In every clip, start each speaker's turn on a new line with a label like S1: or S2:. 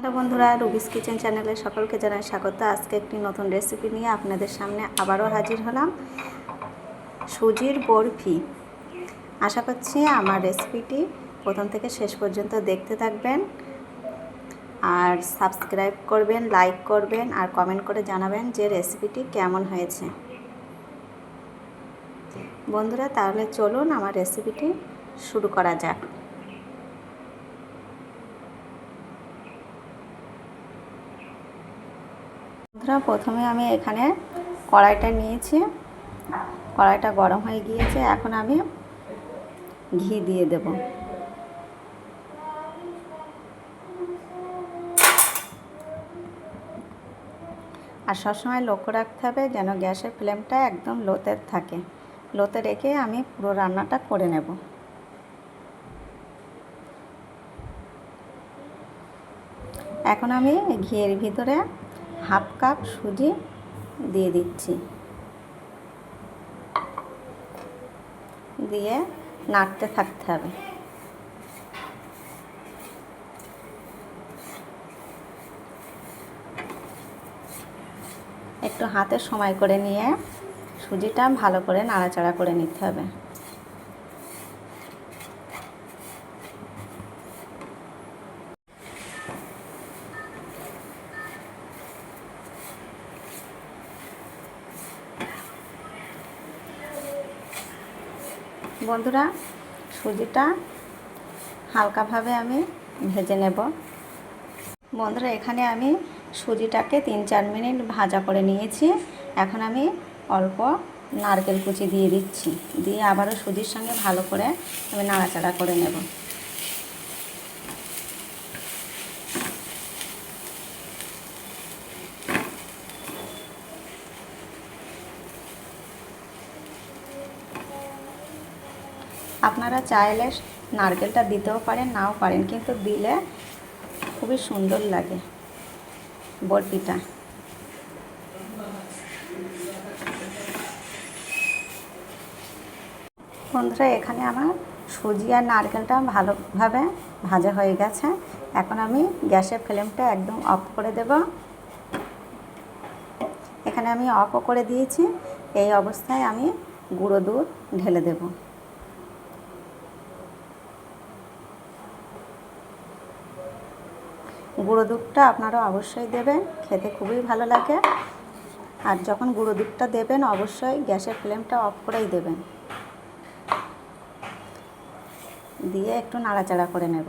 S1: Hello বন্ধুরা, রুবিস kitchen চ্যানেলে সকলকে জানাই স্বাগত। আজকে একটি নতুন রেসিপি নিয়ে আপনাদের সামনে আবারও হাজির হলাম। সুজির বরফি। আশা করছি আমার রেসিপিটি প্রথম থেকে শেষ পর্যন্ত দেখতে থাকবেন। আর সাবস্ক্রাইব করবেন লাইক করবেন, আর কমেন্ট করে জানাবেন যে রেসিপিটি কেমন হয়েছে। বন্ধুরা, তাহলে চলুন আমার রেসিপিটি শুরু করা যাক। বন্ধুরা, প্রথমে আমি এখানে কড়াইটা নিয়েছি। কড়াইটা গরম হয়ে গিয়েছে, এখন আমি ঘি দিয়ে দেব। আর সবসময় লক্ষ্য রাখতে হবে যেন গ্যাসের ফ্লেমটা একদম লোতে থাকে। লোতে রেখে আমি পুরো রান্নাটা করে নেব। এখন আমি ঘিয়ের ভিতরে হাফ কাপ সুজি দিয়ে দিচ্ছি। দিয়ে নাড়তে থাকতে হবে। একটু হাতে সময় করে নিয়ে সুজিটা ভালো করে নাড়াচাড়া করে নিতে হবে। বন্ধুরা, সুজিটা হালকাভাবে আমি ভেজে নেব। বন্ধুরা, এখানে আমি সুজিটাকে তিন চার মিনিট ভাজা করে নিয়েছি। এখন আমি অল্প নারকেল কুচি দিয়ে দিচ্ছি। দিয়ে আবারও সুজির সঙ্গে ভালো করে আমি নাড়াচাড়া করে নেব আপনারা চাইলে নারকেলটা দিতেও পারেন, নাও পারেন, কিন্তু দিলে খুবই সুন্দর লাগে বরফিটা। বন্ধুরা, এখানে আমার সুজি আর নারকেলটা ভালোভাবে ভাজা হয়ে গেছে। এখন আমি গ্যাসের ফ্লেমটা একদম অফ করে দেব। এখানে আমি অফও করে দিয়েছি। এই অবস্থায় আমি গুঁড়ো দুধ ঢেলে দেবো। গুঁড়ো দুধটা আপনারা অবশ্যই দেবেন, খেতে খুবই ভালো লাগে। আর যখন গুঁড়ো দুধটা দেবেন, অবশ্যই গ্যাসের ফ্লেমটা অফ করেই দেবেন। দিয়ে একটু নাড়াচাড়া করে নেব।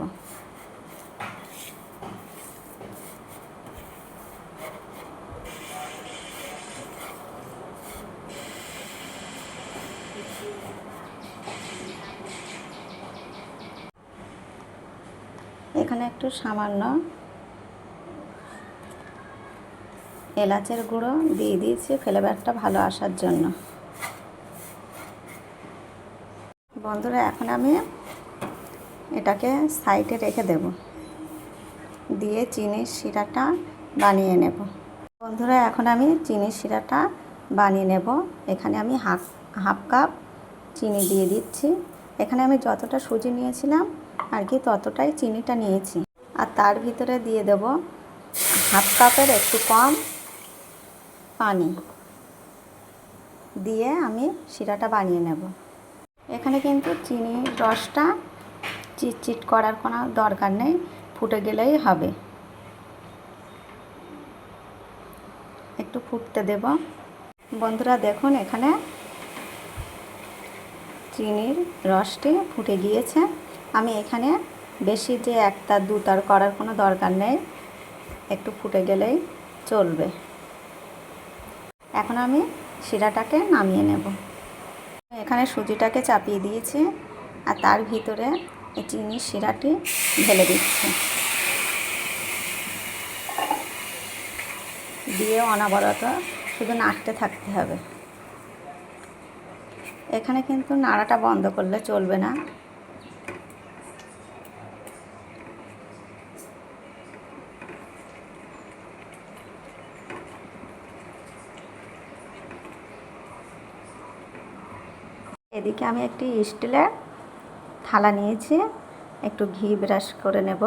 S1: এখানে একটু সামান্য এলাচের গুঁড়ো দিয়ে দিয়েছি ফ্লেভারটা ভালো আসার জন্য। বন্ধুরা, এখন আমি এটাকে সাইডে রেখে দেব। দিয়ে চিনির শিরাটা বানিয়ে নেব। বন্ধুরা, এখন আমি চিনির শিরাটা বানিয়ে নেব। এখানে আমি হাফ হাফ কাপ চিনি দিয়ে দিচ্ছি। এখানে আমি যতটা সুজি নিয়েছিলাম, আর কি ততটাই চিনিটা নিয়েছি। আর তার ভিতরে দিয়ে দেব হাফ কাপের একটু কম পানি দিয়ে আমি শিরাটা বানিয়ে নেব। এখানে কিন্তু চিনির রসটা চিটচিট করার কোনো দরকার নেই, ফুটে গেলেই হবে। একটু ফুটতে দেব। বন্ধুরা দেখুন, এখানে চিনির রসটি ফুটে গিয়েছে। আমি এখানে বেশি যে একটা দুতার করার কোনো দরকার নেই, একটু ফুটে গেলেই চলবে। এখন আমি শিরাটাকে নামিয়ে নেব। এখানে সুজিটাকে চাপিয়ে দিয়েছি আর তার ভিতরে এই চিনির শিরাটি ঢেলে দিচ্ছি। দিয়ে অনাবরত শুধু নাড়তে থাকতে হবে। এখানে কিন্তু নাড়াটা বন্ধ করলে চলবে না। এদিকে আমি একটি স্টিলের থালা নিয়েছি। একটু ঘি ব্রাশ করে নেব।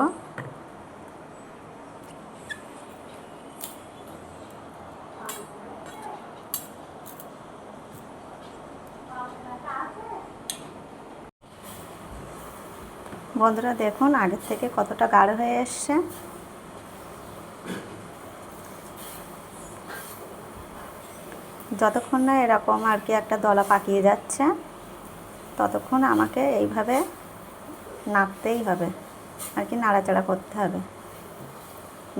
S1: বন্ধুরা, দেখুন, আগের থেকে কতটা গাঢ় হয়ে এসছে। যতক্ষণ না এরকম আর কি একটা দলা পাকিয়ে যাচ্ছে ততক্ষণ আমাকে এইভাবে নাড়তেই হবে। আর কি নাড়াচাড়া করতে হবে।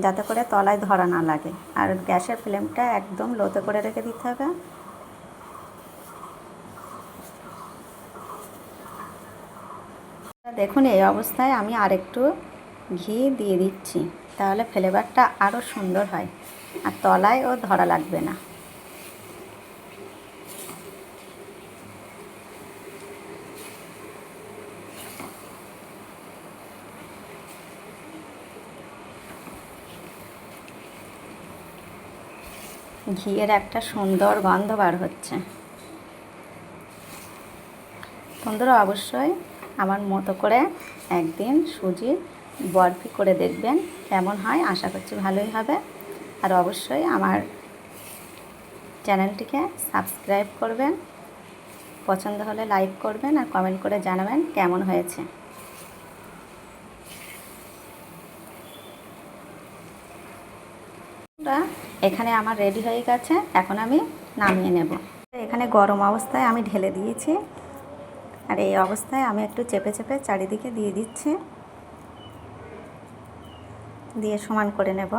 S1: যাতে করে তলায় ধরা না লাগে। আর গ্যাসের ফ্লেমটা একদম লোতে করে রেখে দিতে হবে। দেখুন, এই অবস্থায় আমি আরেকটু ঘি দিয়ে দিচ্ছি। তাহলে ফ্লেভারটা আরও সুন্দর হয়। আর তলায় ও ধরা লাগবে না। ঘিয়ের একটা সুন্দর গন্ধ বার হচ্ছে। বন্ধুরা, অবশ্যই আমার মতো করে একদিন সুজি বরফি করে দেখবেন কেমন হয়, আশা করছি ভালোই হবে। আর অবশ্যই আমার চ্যানেলটিকে সাবস্ক্রাইব করবেন, পছন্দ হলে লাইক করবেন আর কমেন্ট করে জানাবেন কেমন হয়েছে। এখানে আমার রেডি হয়ে গেছে, এখন আমি নামিয়ে নেব। এখানে গরম অবস্থায় আমি ঢেলে দিয়েছি, আর এই অবস্থায় আমি একটু চেপে চেপে চারিদিকে দিয়ে দিচ্ছি। দিয়ে সমান করে নেব।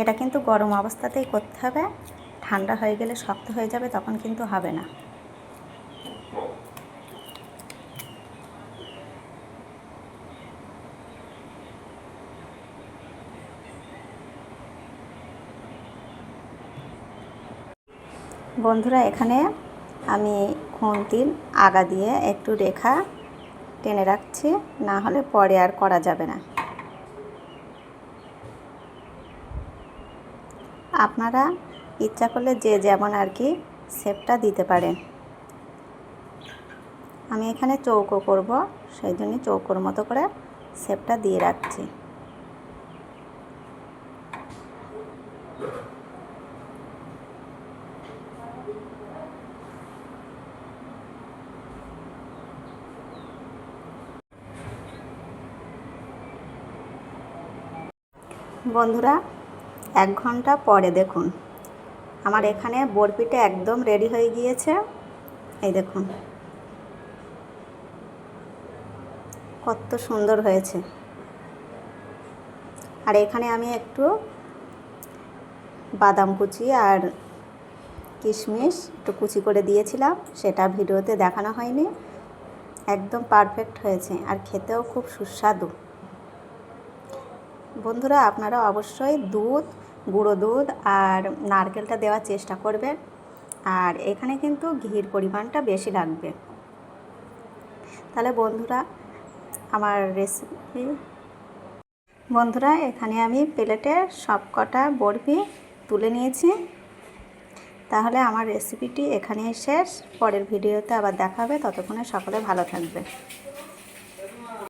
S1: এটা কিন্তু গরম অবস্থাতেই করতে হবে, ঠান্ডা হয়ে গেলে শক্ত হয়ে যাবে, তখন কিন্তু হবে না। বন্ধুরা, এখানে আমি খুন্তির আগা দিয়ে একটু রেখা টেনে রাখছি, না হলে পরে আর করা যাবে না। আপনারা ইচ্ছা করলে যে যেমন আর কি শেপটা দিতে পারেন। আমি এখানে চৌকো করব, সেই জন্য চৌকোর মতো করে শেপটা দিয়ে রাখছি। বন্ধুরা, এক ঘণ্টা পরে দেখুন। আমার এখানে বরফিটা একদম রেডি হয়ে গিয়েছে। এই দেখুন। কত সুন্দর হয়েছে। আর এখানে আমি একটু বাদাম কুচি আর কিশমিশ একটু কুচি করে দিয়েছিলাম। সেটা ভিডিওতে দেখানো হয়নি। একদম পারফেক্ট হয়েছে। আর খেতেও খুব সুস্বাদু। বন্ধুরা, আপনারা অবশ্যই দুধ, গুঁড়ো দুধ আর নারকেলটা দেওয়ার চেষ্টা করবেন। আর এখানে কিন্তু ঘির পরিমাণটা বেশি লাগবে। তাহলে বন্ধুরা, আমার রেসিপি বন্ধুরা, এখানে আমি প্লেটে সব কটা বরফি তুলে নিয়েছি। তাহলে আমার রেসিপিটি এখানেই শেষ। পরের ভিডিওতে আবার দেখা হবে। ততক্ষণে সকলে ভালো থাকবে